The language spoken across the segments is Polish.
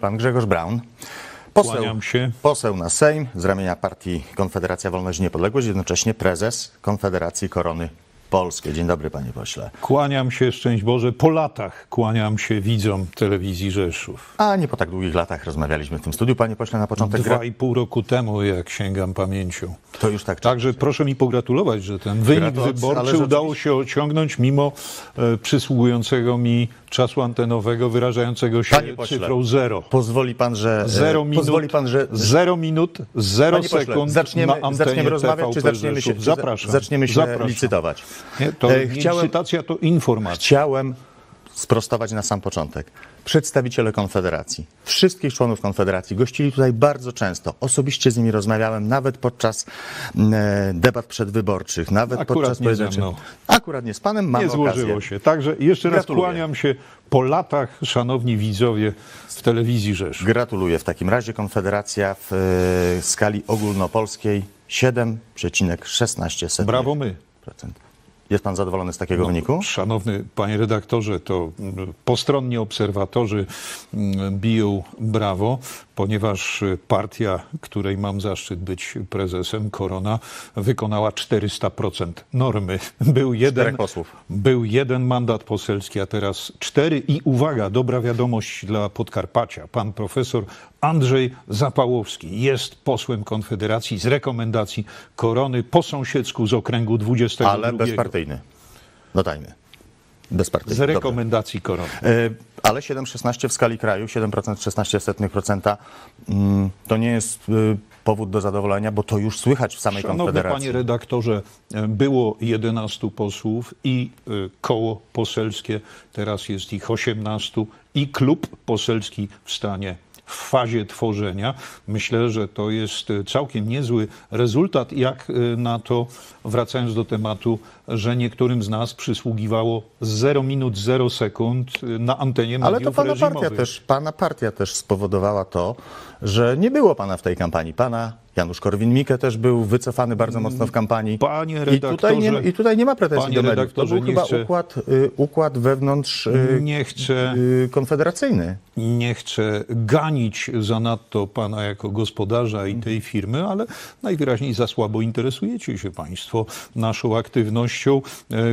Pan Grzegorz Braun, poseł, poseł na Sejm z ramienia partii Konfederacja Wolność i Niepodległość, jednocześnie prezes Konfederacji Korony Polskiej. Dzień dobry, panie pośle. Kłaniam się, szczęść Boże, po latach kłaniam się widzom telewizji Rzeszów. A nie po tak długich latach rozmawialiśmy w tym studiu, panie pośle, na początek. Dwa i pół roku temu, jak sięgam pamięcią. To już tak. Także proszę mi pogratulować, że ten wynik wyborczy udało się osiągnąć mimo e, przysługującego mi czasu antenowego wyrażającego się Panie pośle, cyfrą zero. Pozwoli pan, że. e, Zero minut, Pozwoli pan, że. zero minut, zero Panie pośle, sekund zaczniemy, na antenie zaczniemy rozmawiać, czy zaczniemy się. Zapraszam. zaczniemy się Zapraszam. licytować? Nie, to E, chciałem- licytacja, to informacja. Chciałem sprostować na sam początek. Przedstawiciele Konfederacji, wszystkich członów Konfederacji gościli tutaj bardzo często. Osobiście z nimi rozmawiałem, nawet podczas mm, e, debat przedwyborczych, nawet Akurat podczas pojedynczych-. Akurat nie z panem, mamy Nie złożyło okazję. się. Także jeszcze raz Gratuluję. kłaniam się po latach, szanowni widzowie w telewizji Rzeszów. Gratuluję. W takim razie Konfederacja w e, skali ogólnopolskiej 7,16%. Brawo my. Jest pan zadowolony z takiego wyniku? Szanowny panie redaktorze, to mm, postronni obserwatorzy mm, biją brawo, ponieważ y, partia, której mam zaszczyt być prezesem, Korona, wykonała 400% normy. Był jeden, był jeden mandat poselski, a teraz cztery. I uwaga, dobra wiadomość dla Podkarpacia. Pan profesor Andrzej Zapałowski jest posłem Konfederacji z rekomendacji Korony po sąsiedzku z okręgu 22. Ale bezpartyjny. Dodajmy. Bezpartyjny. Z Dobra. rekomendacji Korony. E, Ale 7,16 w skali kraju, 7% 16% mm, to nie jest y, powód do zadowolenia, bo to już słychać w samej Szanowny Konfederacji. panie redaktorze, e, było 11 posłów i e, koło poselskie, teraz jest ich 18 i klub poselski w stanie w fazie tworzenia. Myślę, że to jest e, całkiem niezły rezultat, jak e, na to, wracając do tematu, że niektórym z nas przysługiwało 0 minut 0 sekund e, na antenie Ale to mediów pana partia, też, pana partia też spowodowała to, że nie było pana w tej kampanii. Pana Janusz Korwin-Mikke też był wycofany bardzo mocno w kampanii. Panie I tutaj, nie, redaktorze- I tutaj nie ma pretensji do mediów. To redaktorze, był chyba chcę- układ, y, układ wewnątrz y, Nie chcę y, konfederacyjny. Nie chcę ganić zanadto pana jako gospodarza i tej firmy, ale najwyraźniej za słabo interesujecie się państwo naszą aktywnością,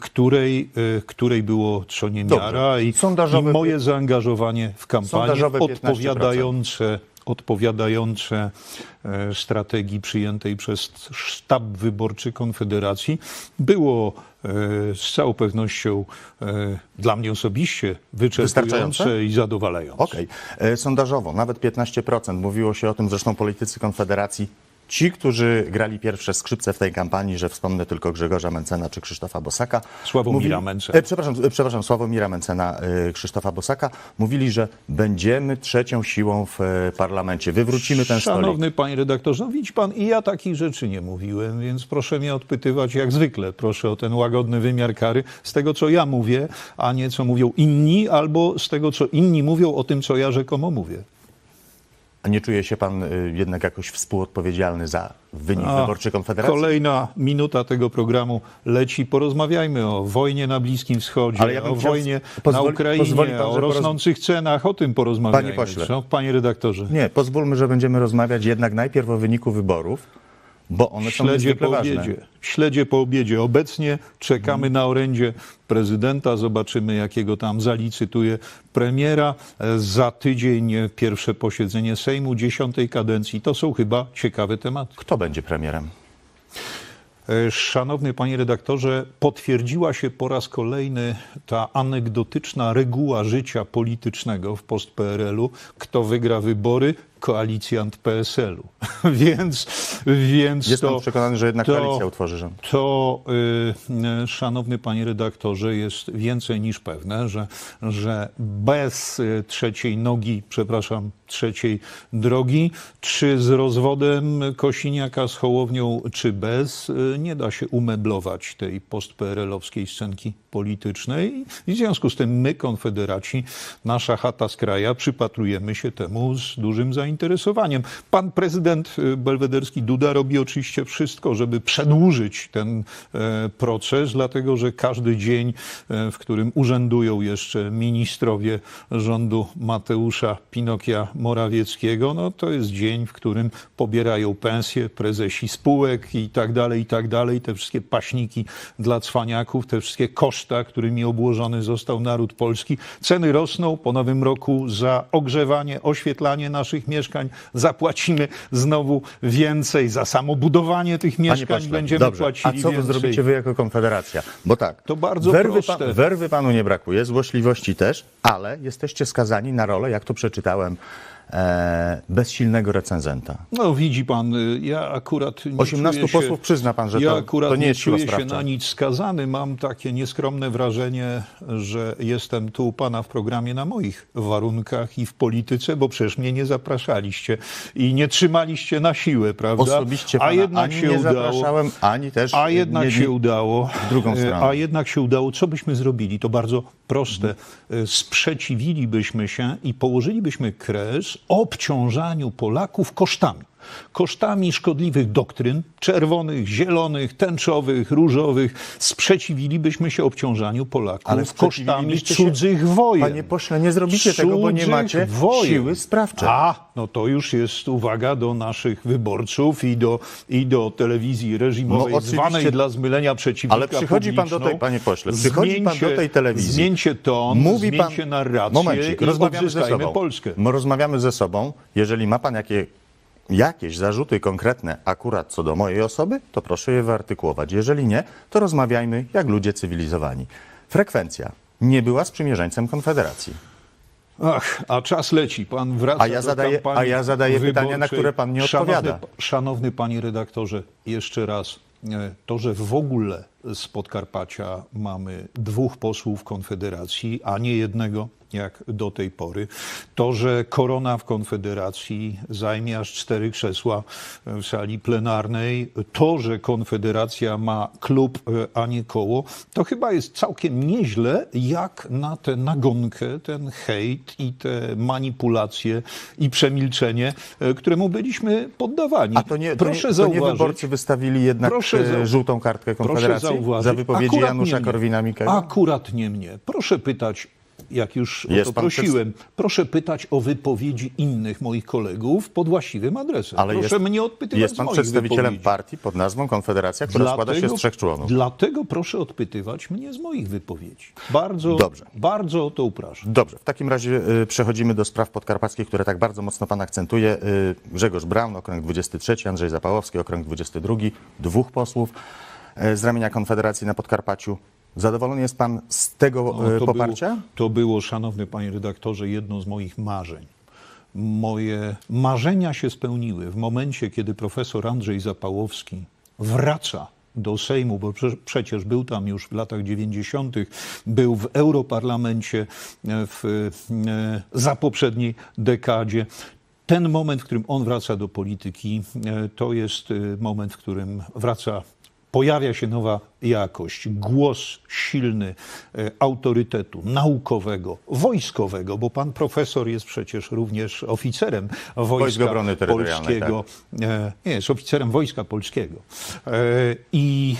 której, której było co niemiara i, i moje zaangażowanie w kampanię Sondażowe 15%. odpowiadające odpowiadające e, strategii przyjętej przez sztab wyborczy Konfederacji było e, z całą pewnością e, dla mnie osobiście wyczerpujące Wystarczające? i zadowalające. Okej. E, Sondażowo nawet 15%. Mówiło się o tym zresztą politycy Konfederacji. Ci, którzy grali pierwsze skrzypce w tej kampanii, że wspomnę tylko Grzegorza Mencena czy Krzysztofa Bosaka. Sławomira Mencena. E, przepraszam, e, przepraszam, Sławomira Mencena, e, Krzysztofa Bosaka. Mówili, że będziemy trzecią siłą w e, parlamencie. Wywrócimy ten stolik. Szanowny panie redaktorze, no widzi pan, i ja takich rzeczy nie mówiłem, więc proszę mnie odpytywać jak zwykle. Proszę o ten łagodny wymiar kary z tego, co ja mówię, a nie co mówią inni, albo z tego, co inni mówią o tym, co ja rzekomo mówię. A nie czuje się pan y, jednak jakoś współodpowiedzialny za wynik A, wyborczy Konfederacji? Kolejna minuta tego programu leci. Porozmawiajmy o wojnie na Bliskim Wschodzie, Ale ja o wojnie pozwoli- na Ukrainie, pan, o rosnących cenach. O tym porozmawiajmy. Panie pośle. Panie redaktorze. Nie, pozwólmy, że będziemy rozmawiać jednak najpierw o wyniku wyborów, bo one są Śledzie niezwykle po ważne. obiedzie. Śledzie po obiedzie. Obecnie czekamy na orędzie prezydenta. Zobaczymy, jakiego tam zalicytuje premiera. Za tydzień pierwsze posiedzenie Sejmu dziesiątej kadencji. To są chyba ciekawe tematy. Kto będzie premierem? E, Szanowny panie redaktorze, potwierdziła się po raz kolejny ta anegdotyczna reguła życia politycznego w post-PRL-u. Kto wygra wybory? Koalicjant PSL-u. więc więc Jest to, przekonany, że jednak to- koalicja utworzy rząd? to, y, y, szanowny panie redaktorze, jest więcej niż pewne, że, że bez y, trzeciej nogi, przepraszam, trzeciej drogi, czy z rozwodem Kosiniaka z Hołownią, czy bez, nie da się umeblować tej post-PRL-owskiej scenki politycznej. I w związku z tym my, Konfederaci, nasza chata z kraja, przypatrujemy się temu z dużym zainteresowaniem. Zainteresowaniem. Pan prezydent y, belwederski Duda robi oczywiście wszystko, żeby przedłużyć ten e, proces, dlatego że każdy dzień, e, w którym urzędują jeszcze ministrowie rządu Mateusza Pinokia Morawieckiego, no to jest dzień, w którym pobierają pensje prezesi spółek i tak dalej, i tak dalej. Te wszystkie paśniki dla cwaniaków, te wszystkie koszta, którymi obłożony został naród polski. Ceny rosną po nowym roku za ogrzewanie, oświetlanie naszych mieszkań. Zapłacimy znowu więcej za samo budowanie tych mieszkań. pośle, Będziemy dobrze. płacili A co więcej. zrobicie wy jako Konfederacja? Bo tak, To bardzo werwy, proste. werwy panu nie brakuje, złośliwości też, ale jesteście skazani na rolę, jak to przeczytałem, e, bezsilnego recenzenta. No widzi pan, y, ja akurat nie 18 czuję się, posłów przyzna pan, że ja to- akurat to nie jest siła czuję się na nic skazany. Mam takie nieskromne wrażenie, że jestem tu u pana w programie na moich warunkach i w polityce, bo przecież mnie nie zapraszaliście i nie trzymaliście na siłę, prawda? Osobiście a pana jednak ani się nie udało. zapraszałem, ani też A jednak nie, się udało. w drugą E, stronę. A jednak się udało. Co byśmy zrobili? To bardzo proste. E, Sprzeciwilibyśmy się i położylibyśmy kres obciążaniu Polaków kosztami. Kosztami szkodliwych doktryn, czerwonych, zielonych, tęczowych, różowych. Sprzeciwilibyśmy się obciążaniu Polaków Ale kosztami się- cudzych wojen. Panie pośle, nie zrobicie tego, bo nie Cudzych macie wojen. siły sprawczej. A, no to już jest uwaga do naszych wyborców i do, i do telewizji reżimowej, No zwanej dla zmylenia przeciwnika Ale przychodzi pan do tej, panie pośle, przychodzi pan do tej telewizji. Zmieńcie ton, Mówi pan, zmieńcie narrację momencik, i rozmawiamy ze sobą. Polskę. My rozmawiamy ze sobą. Jeżeli ma pan jakie, jakieś zarzuty konkretne akurat co do mojej osoby, to proszę je wyartykułować. Jeżeli nie, to rozmawiajmy jak ludzie cywilizowani. Frekwencja nie była sprzymierzeńcem Konfederacji. Ach, a czas leci. Pan wraca A ja do zadaję- a ja zadaję pytania, na które pan nie szanowny, odpowiada. Szanowny panie redaktorze, jeszcze raz. e, To, że w ogóle z Podkarpacia mamy dwóch posłów Konfederacji, a nie jednego, jak do tej pory. To, że korona w Konfederacji zajmie aż cztery krzesła w sali plenarnej. To, że Konfederacja ma klub, e, a nie koło, to chyba jest całkiem nieźle, jak na tę nagonkę, ten hejt i te manipulacje i przemilczenie, e, któremu byliśmy poddawani. A to nie, to Proszę nie, to nie zauważyć, wyborcy wystawili jednak Proszę e, żółtą kartkę Proszę Zauważyć, za wypowiedzi akurat Janusza. Korwina-Mikkego? Akurat nie mnie. Proszę pytać, jak już Jest o to prosiłem, proszę pytać o wypowiedzi innych moich kolegów pod właściwym adresem. Ale proszę jest, mnie odpytywać jest pan przedstawicielem wypowiedzi. partii pod nazwą Konfederacja, która składa się z trzech członów. Dlatego proszę odpytywać mnie z moich wypowiedzi. Bardzo, Dobrze. bardzo o to upraszam. Dobrze, w takim razie y, przechodzimy do spraw podkarpackich, które tak bardzo mocno pan akcentuje. Y, Grzegorz Braun, okręg 23, Andrzej Zapałowski, okręg 22, dwóch posłów z ramienia Konfederacji na Podkarpaciu. Zadowolony jest pan z tego No, y, poparcia? Było, to było, szanowny panie redaktorze, jedno z moich marzeń. Moje marzenia się spełniły w momencie, kiedy profesor Andrzej Zapałowski wraca do Sejmu, bo prze, przecież był tam już w latach 90., był w Europarlamencie e, w, e, za poprzedniej dekadzie. Ten moment, w którym on wraca do polityki, e, to jest e, moment, w którym wraca pojawia się nowa jakość, głos silny e, autorytetu naukowego, wojskowego, bo pan profesor jest przecież również oficerem Wojsk Wojska Obrony Polskiego. E, Nie, jest oficerem Wojska Polskiego. E, I,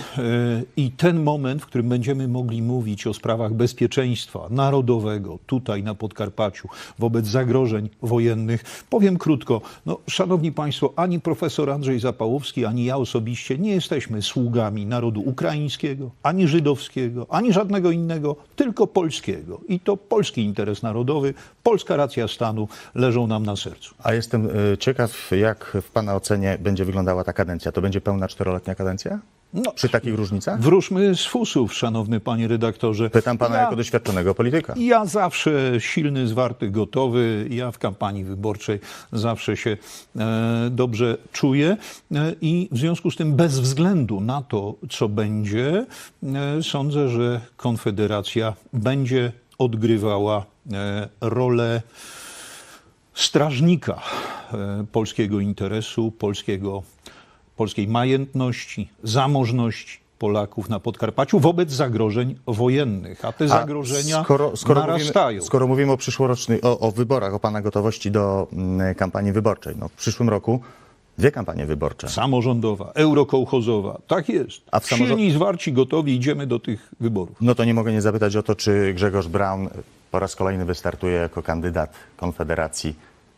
I ten moment, w którym będziemy mogli mówić o sprawach bezpieczeństwa narodowego tutaj na Podkarpaciu wobec zagrożeń wojennych, powiem krótko, no, szanowni państwo, ani profesor Andrzej Zapałowski, ani ja osobiście nie jesteśmy sługami narodu ukraińskiego, ani żydowskiego, ani żadnego innego, tylko polskiego. I to polski interes narodowy, polska racja stanu leżą nam na sercu. A jestem y, ciekaw, jak w pana ocenie będzie wyglądała ta kadencja. To będzie pełna czteroletnia kadencja? No, Przy takich różnicach? Wróżmy z fusów, szanowny panie redaktorze. Pytam pana ja, jako doświadczonego polityka. Ja zawsze silny, zwarty, gotowy. Ja w kampanii wyborczej zawsze się e, dobrze czuję e, i w związku z tym bez względu na to, co będzie, e, sądzę, że Konfederacja będzie odgrywała e, rolę strażnika e, polskiego interesu, polskiego, polskiej majętności, zamożności Polaków na Podkarpaciu wobec zagrożeń wojennych, a te A zagrożenia skoro, skoro narastają. Mówimy, skoro mówimy o przyszłorocznych, o, o wyborach, o pana gotowości do mm, kampanii wyborczej. No, w przyszłym roku dwie kampanie wyborcze. Samorządowa, eurokołchozowa, tak jest. A w samorząd- Silni, zwarci, gotowi, idziemy do tych wyborów. No to nie mogę nie zapytać o to, czy Grzegorz Braun po raz kolejny wystartuje jako kandydat Konfederacji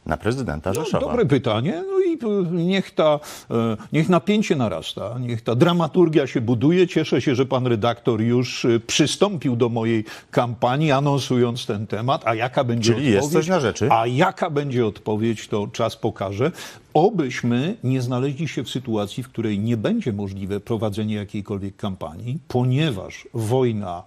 na prezydenta No, Rzeszowa. dobre pytanie. No i e, niech, ta, e, niech napięcie narasta, niech ta dramaturgia się buduje. Cieszę się, że pan redaktor już e, przystąpił do mojej kampanii, anonsując ten temat. A jaka będzie Czyli jest odpowiedź? coś na rzeczy. A jaka będzie odpowiedź, to czas pokaże. Obyśmy nie znaleźli się w sytuacji, w której nie będzie możliwe prowadzenie jakiejkolwiek kampanii, ponieważ wojna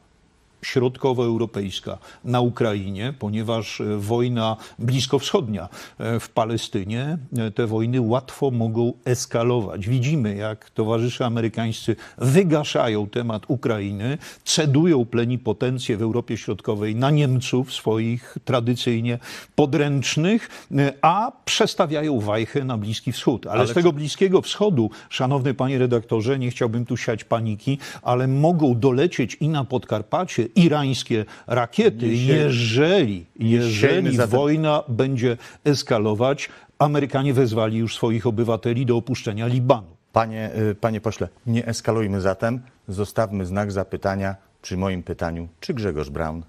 środkowoeuropejska na Ukrainie, ponieważ e, wojna bliskowschodnia e, w Palestynie, e, te wojny łatwo mogą eskalować. Widzimy, jak towarzysze amerykańscy wygaszają temat Ukrainy, cedują plenipotencję w Europie Środkowej na Niemców, swoich tradycyjnie podręcznych, a przestawiają wajchę na Bliski Wschód. Ale, Ale z tego Bliskiego Wschodu, szanowny panie redaktorze, nie chciałbym tu siać paniki, ale mogą dolecieć i na Podkarpacie irańskie rakiety, jeżeli, jeżeli wojna będzie eskalować. Amerykanie wezwali już swoich obywateli do opuszczenia Libanu. Panie, y, panie pośle, nie eskalujmy zatem. Zostawmy znak zapytania przy moim pytaniu, czy Grzegorz Braun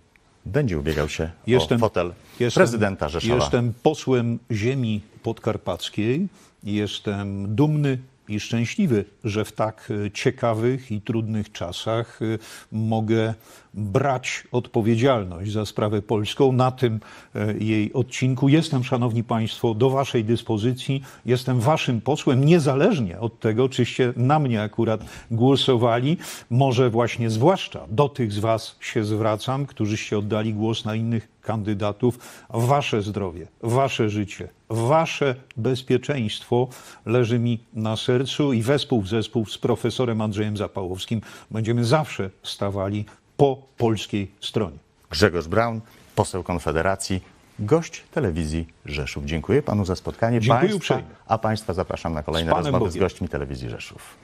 będzie ubiegał się o fotel prezydenta Rzeszowa. Jestem posłem ziemi podkarpackiej. Jestem dumny i szczęśliwy, że w tak e, ciekawych i trudnych czasach e, mogę brać odpowiedzialność za sprawę polską. Na tym e, jej odcinku jestem, szanowni państwo, do waszej dyspozycji. Jestem waszym posłem, niezależnie od tego, czyście na mnie akurat głosowali. Może właśnie zwłaszcza do tych z was się zwracam, którzyście oddali głos na innych kandydatów. Wasze zdrowie, wasze życie, wasze bezpieczeństwo leży mi na sercu i wespół w zespół z profesorem Andrzejem Zapałowskim będziemy zawsze stawali po polskiej stronie. Grzegorz Braun, poseł Konfederacji, gość telewizji Rzeszów. Dziękuję panu za spotkanie. Dziękuję państwa, uprzejmie. a państwa zapraszam na kolejne Z rozmowy z Bogiem. gośćmi telewizji Rzeszów.